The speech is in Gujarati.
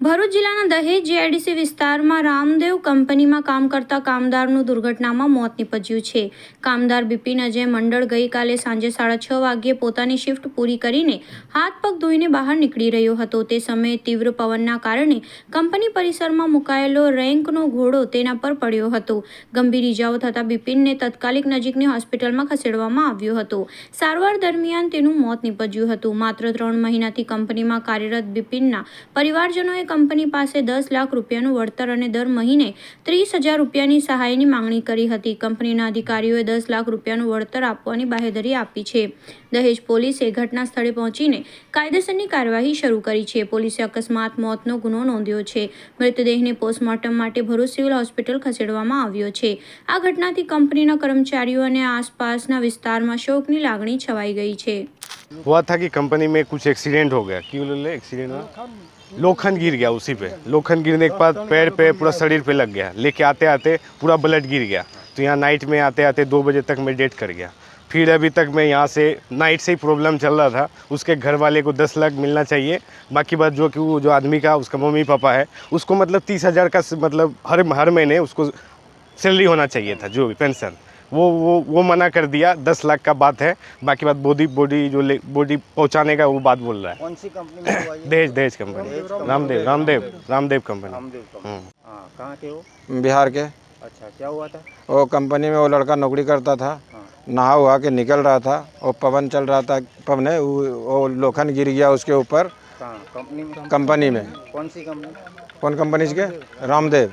ભરૂચ જિલ્લાના દહેજ જીઆઈડીસી વિસ્તારમાં રામદેવ કંપનીમાં કામ કરતા કામદારનું દુર્ઘટનામાં મોત નીપજ્યું છે. કામદાર બિપિન અજય મંડળ ગઈકાલે સાંજે સાડા છ વાગ્યે પોતાની શિફ્ટ પૂરી કરીને હાથ પગ ધોઈને બહાર નીકળી રહ્યો હતો. તે સમયે તીવ્ર પવનના કારણે કંપની પરિસરમાં મુકાયેલો રેન્કનો ઘોડો તેના પર પડ્યો હતો. ગંભીર ઇજાઓ થતાં બિપિનને તત્કાલિક નજીકની હોસ્પિટલમાં ખસેડવામાં આવ્યો હતો. સારવાર દરમિયાન તેનું મોત નીપજ્યું હતું. માત્ર ત્રણ મહિનાથી કંપનીમાં કાર્યરત બિપિનના પરિવારજનોએ કંપની પાસે દસ લાખ રૂપિયાનું વળતર અને દર મહિને ત્રીસ હજાર રૂપિયાની સહાયની માંગણી કરી હતી કંપનીના અધિકારીઓએ દસ લાખ રૂપિયાનું વળતર આપવાની બાહેધરી આપી છે દહેજ પોલીસે ઘટના સ્થળે પહોંચીને કાયદેસરની કાર્યવાહી શરૂ કરી છે પોલીસે અકસ્માત મોતનો ગુનો નોંધ્યો છે મૃતદેહને પોસ્ટમોર્ટમ માટે ભરૂચ સિવિલ હોસ્પિટલ ખસેડવામાં આવ્યો છે આ ઘટનાથી કંપનીના કર્મચારીઓ અને આસપાસના વિસ્તારમાં શોકની લાગણી છવાઈ ગઈ છે हुआ था कि कंपनी में कुछ एक्सीडेंट हो गया क्यों बोले एक्सीडेंट हुआ लोखंड गिर गया उसी पे। लोखंड गिरने के बाद पैर पे पूरा शरीर पे लग गया। लेके आते आते पूरा ब्लड गिर गया। तो यहाँ नाइट में आते आते दो बजे तक मैं डेट कर गया। फिर अभी तक मैं यहाँ से नाइट से ही प्रॉब्लम चल रहा था। उसके घर वाले को दस लाख मिलना चाहिए। बाकी बात जो कि वो जो आदमी का उसका मम्मी पापा है उसको मतलब तीस हज़ार का मतलब हर हर महीने उसको सैलरी होना चाहिए था जो भी पेंशन। वो वो वो मना कर दिया। दस लाख का बात है। बाकी बात बॉडी बॉडी जो बॉडी पहुँचाने का वो बात बोल रहा है। कौन सी कंपनी में हुआ ये? दहेज दहेज company Ramdev Ramdev Ramdev company Ramdev company हम्म। हाँ कहाँ के हो? बिहार के। अच्छा क्या हुआ था? वो कंपनी में वो लड़का नौकरी करता था। हाँ। नहा हुआ के निकल रहा था। और पवन चल रहा था पवन है वो लोखंड गिर गया उसके ऊपर। कंपनी में? कंपनी में। कौन सी कंपनी कौन कंपनी के? रामदेव।